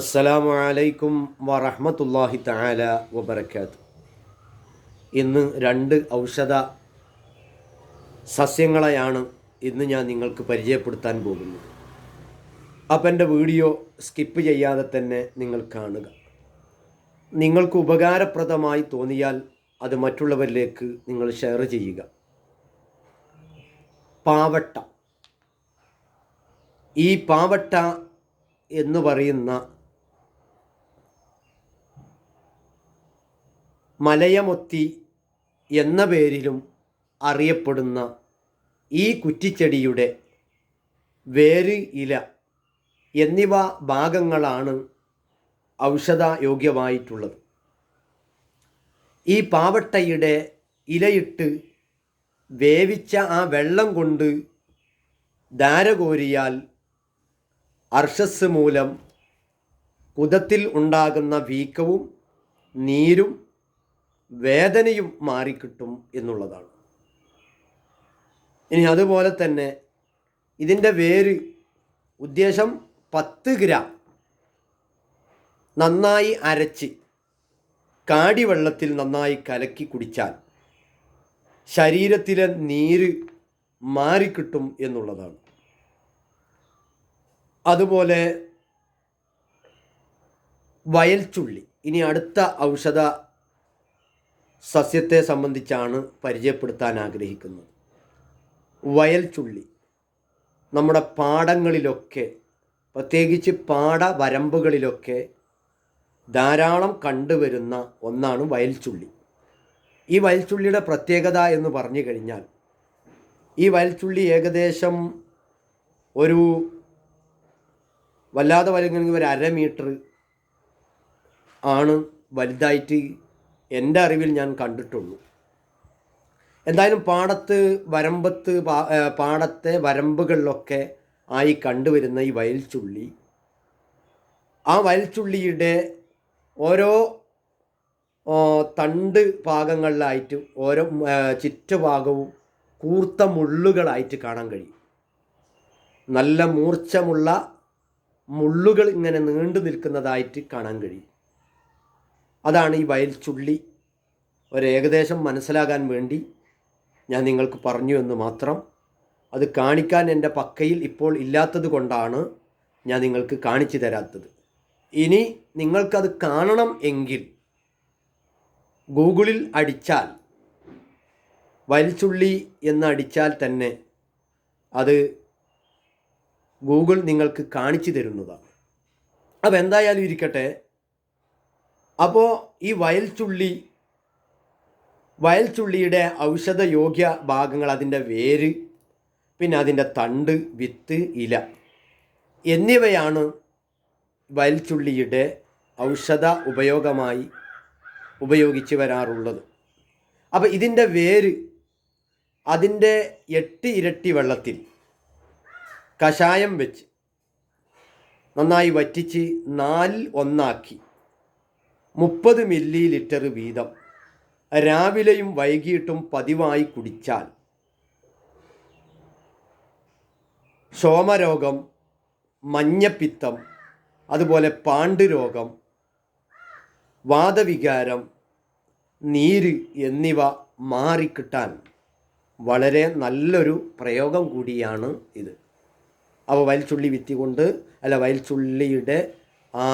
അസ്സലാമു അലൈക്കും വറഹ്മത്തുള്ളാഹി തആല വബറകാത്ത് ഇന്ന് രണ്ട് ഔഷധ സസ്യങ്ങളെയാണ് ഇന്ന് ഞാൻ നിങ്ങൾക്ക് പരിചയപ്പെടുത്താൻ പോകുന്നത്. അപ്പം എന്റെ വീഡിയോ സ്കിപ്പ് ചെയ്യാതെ തന്നെ നിങ്ങൾ കാണുക. നിങ്ങൾക്ക് ഉപകാരപ്രദമായി തോന്നിയാൽ അത് മറ്റുള്ളവരിലേക്ക് നിങ്ങൾ ഷെയർ ചെയ്യുക. പാവട്ട. ഈ പാവട്ട എന്ന് പറയുന്ന മലയമൊത്തി എന്ന പേരിലും അറിയപ്പെടുന്ന ഈ കുറ്റിച്ചെടിയുടെ വേര് ഇല എന്നിവ ഭാഗങ്ങളാണ് ഔഷധയോഗ്യമായിട്ടുള്ളത്. ഈ പാവട്ടയുടെ ഇലയിട്ട് വേവിച്ച ആ വെള്ളം കൊണ്ട് ധാരകോരിയാൽ അർഷസ് മൂലം കുതത്തിൽ ഉണ്ടാകുന്ന വീക്കവും നീരും വേദനയും മാറിക്കിട്ടും എന്നുള്ളതാണ്. ഇനി അതുപോലെ തന്നെ ഇതിന്റെ വേര് ഉദ്ദേശം പത്ത് ഗ്രാം. നന്നായി അരച്ച് കാടിവെള്ളത്തിൽ നന്നായി കലക്കി കുടിച്ചാൽ ശരീരത്തിലെ നീര് മാറിക്കിട്ടും എന്നുള്ളതാണ്. അതുപോലെ വയൽച്ചുള്ളി. ഇനി അടുത്ത ഔഷധ സസ്യത്തെ സംബന്ധിച്ചാണ് പരിചയപ്പെടുത്താൻ ആഗ്രഹിക്കുന്നത്. വയൽച്ചുള്ളി. നമ്മുടെ പാടങ്ങളിലൊക്കെ പ്രത്യേകിച്ച് പാടവരമ്പുകളിലൊക്കെ ധാരാളം കണ്ടുവരുന്ന ഒന്നാണ് വയൽച്ചുള്ളി. ഈ വയൽച്ചുള്ളിയുടെ പ്രത്യേകത എന്ന് പറഞ്ഞു കഴിഞ്ഞാൽ ഈ വയൽച്ചുള്ളി ഏകദേശം ഒരു വല്ലാതെ വലുങ്ങെങ്കിൽ ഒരു അര മീറ്റർ ആണ് വലുതായിട്ട് എന്റെ അറിവിൽ ഞാൻ കണ്ടിട്ടുള്ളൂ. എന്തായാലും പാടത്ത് വരമ്പത്ത് പാടത്തെ വരമ്പുകളിലൊക്കെ ആയി കണ്ടുവരുന്ന ഈ വയൽച്ചുള്ളി ആ വയൽച്ചുള്ളിയുടെ ഓരോ തണ്ട് ഭാഗങ്ങളിലായിട്ട് ഓരോ ചുറ്റുഭാഗവും കൂർത്ത മുള്ളുകളായിട്ട് കാണാൻ കഴിയും. നല്ല മൂർച്ചമുള്ള മുള്ളുകൾ ഇങ്ങനെ നീണ്ടു നിൽക്കുന്നതായിട്ട് കാണാൻ കഴിയും. അതാണ് ഈ വയൽച്ചുള്ളി ഒരു ഏകദേശം മനസ്സിലാകാൻ വേണ്ടി ഞാൻ നിങ്ങൾക്ക് പറഞ്ഞു എന്ന് മാത്രം. അത് കാണിക്കാൻ എന്റെ പക്കയിൽ ഇപ്പോൾ ഇല്ലാത്തത് കൊണ്ടാണ് ഞാൻ നിങ്ങൾക്ക് കാണിച്ചു തരാത്തത്. ഇനി നിങ്ങൾക്കത് കാണണം എങ്കിൽ ഗൂഗിളിൽ അടിച്ചാൽ വലിച്ചുള്ളി എന്ന് അടിച്ചാൽ തന്നെ അത് ഗൂഗിൾ നിങ്ങൾക്ക് കാണിച്ചു തരുന്നതാണ്. അപ്പോൾ എന്തായാലും ഇരിക്കട്ടെ. അപ്പോൾ ഈ വയൽച്ചുള്ളി വയൽച്ചുള്ളിയുടെ ഔഷധയോഗ്യ ഭാഗങ്ങൾ അതിന്റെ വേര് പിന്നെ അതിന്റെ തണ്ട് വിത്ത് ഇല എന്നിവയാണ് വയൽച്ചുള്ളിയുടെ ഔഷധ ഉപയോഗമായി ഉപയോഗിച്ച് വരാറുള്ളത്. അപ്പോൾ ഇതിന്റെ വേര് അതിന്റെ എട്ട് ഇരട്ടി വെള്ളത്തിൽ കഷായം വെച്ച് നന്നായി വറ്റിച്ച് നാലിൽ ഒന്നാക്കി മുപ്പത് മില്ലി ലിറ്റർ വീതം. രാവിലെയും വൈകിട്ടും പതിവായി കുടിച്ചാൽ. ശോമരോഗം മഞ്ഞപ്പിത്തം അതുപോലെ പാണ്ഡുരോഗം വാദവികാരം നീര് എന്നിവ മാറിക്കിട്ടാൻ വളരെ നല്ലൊരു പ്രയോഗം കൂടിയാണ് ഇത്. അപ്പോൾ വയൽച്ചുള്ളി വിത്തി കൊണ്ട് അല്ല വയൽച്ചുള്ളിയുടെ ആ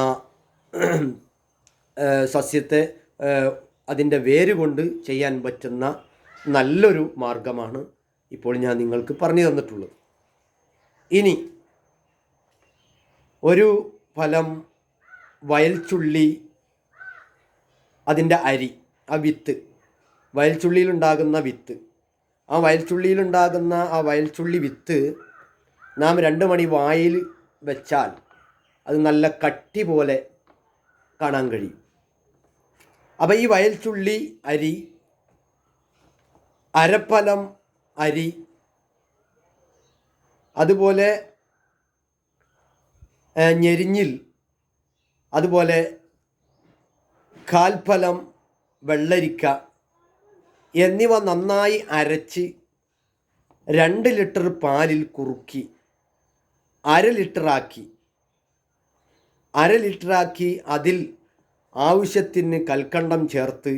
സസ്യത്തെ അതിന്റെ വേര് കൊണ്ട് ചെയ്യാൻ പറ്റുന്ന നല്ലൊരു മാർഗമാണ് ഇപ്പോൾ ഞാൻ നിങ്ങൾക്ക് പറഞ്ഞു തന്നിട്ടുള്ളത്. ഇനി ഒരു ഫലം വയൽച്ചുള്ളി അതിന്റെ അരി ആ വിത്ത് വയൽച്ചുള്ളിയിലുണ്ടാകുന്ന വിത്ത്. ആ വയൽച്ചുള്ളിയിലുണ്ടാകുന്ന ആ വയൽച്ചുള്ളി വിത്ത് നാം രണ്ട് മണി വായിൽ വെച്ചാൽ അത് നല്ല കട്ടി പോലെ കാണാൻ കഴിയും. അപ്പം ഈ വയൽച്ചുള്ളി അരി അരപ്പലം അരി അതുപോലെ ഞെരിഞ്ഞിൽ അതുപോലെ കാൽഫലം വെള്ളരിക്ക എന്നിവ നന്നായി അരച്ച് രണ്ട് ലിറ്റർ പാലിൽ കുറുക്കി അര ലിറ്ററാക്കി. അര ലിറ്ററാക്കി അതിൽ ആവശ്യത്തിന് കൽക്കണ്ടം ചേർത്ത്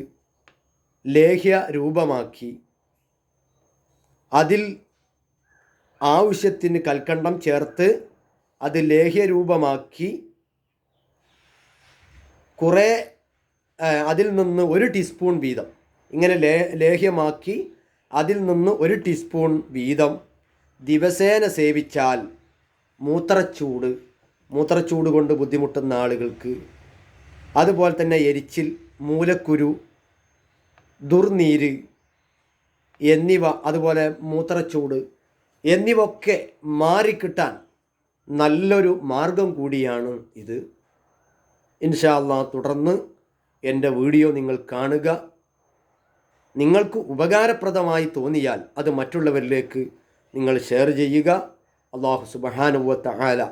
ലേഹ്യ രൂപമാക്കി. അതിൽ ആവശ്യത്തിന് കൽക്കണ്ടം ചേർത്ത് അത് ലേഹ്യ രൂപമാക്കി. കുറേ അതിൽ നിന്ന് ഒരു ടീസ്പൂൺ വീതം. ഇങ്ങനെ ലേ ലേഹ്യമാക്കി അതിൽ നിന്ന് ഒരു ടീസ്പൂൺ വീതം ദിവസേന സേവിച്ചാൽ മൂത്രച്ചൂട് മൂത്രച്ചൂട് കൊണ്ട് ബുദ്ധിമുട്ടുന്ന ആളുകൾക്ക് അതുപോലെ തന്നെ എരിച്ചിൽ മൂലക്കുരു ദുർനീര് എന്നിവ അതുപോലെ മൂത്രച്ചൂട് എന്നിവ ഒക്കെ മാറിക്കിട്ടാൻ നല്ലൊരു മാർഗം കൂടിയാണ് ഇത്. ഇൻഷാല്ല തുടർന്ന് എന്റെ വീഡിയോ നിങ്ങൾ കാണുക. നിങ്ങൾക്ക് ഉപകാരപ്രദമായി തോന്നിയാൽ അത് മറ്റുള്ളവരിലേക്ക് നിങ്ങൾ ഷെയർ ചെയ്യുക. അള്ളാഹു സുബഹാനുവത്ത ആല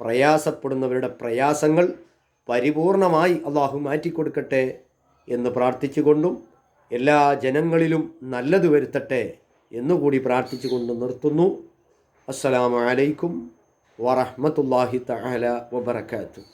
പ്രയാസപ്പെടുന്നവരുടെ പ്രയാസങ്ങൾ പരിപൂർണമായി അള്ളാഹു മാറ്റിക്കൊടുക്കട്ടെ എന്ന് പ്രാർത്ഥിച്ചുകൊണ്ടും എല്ലാ ജനങ്ങളിലും നല്ലത് വരുത്തട്ടെ എന്നുകൂടി പ്രാർത്ഥിച്ചുകൊണ്ട് നിർത്തുന്നു. അസ്സലാമു അലൈക്കും വറഹ്മത്തുള്ളാഹി തആല വബറകാതുഹു.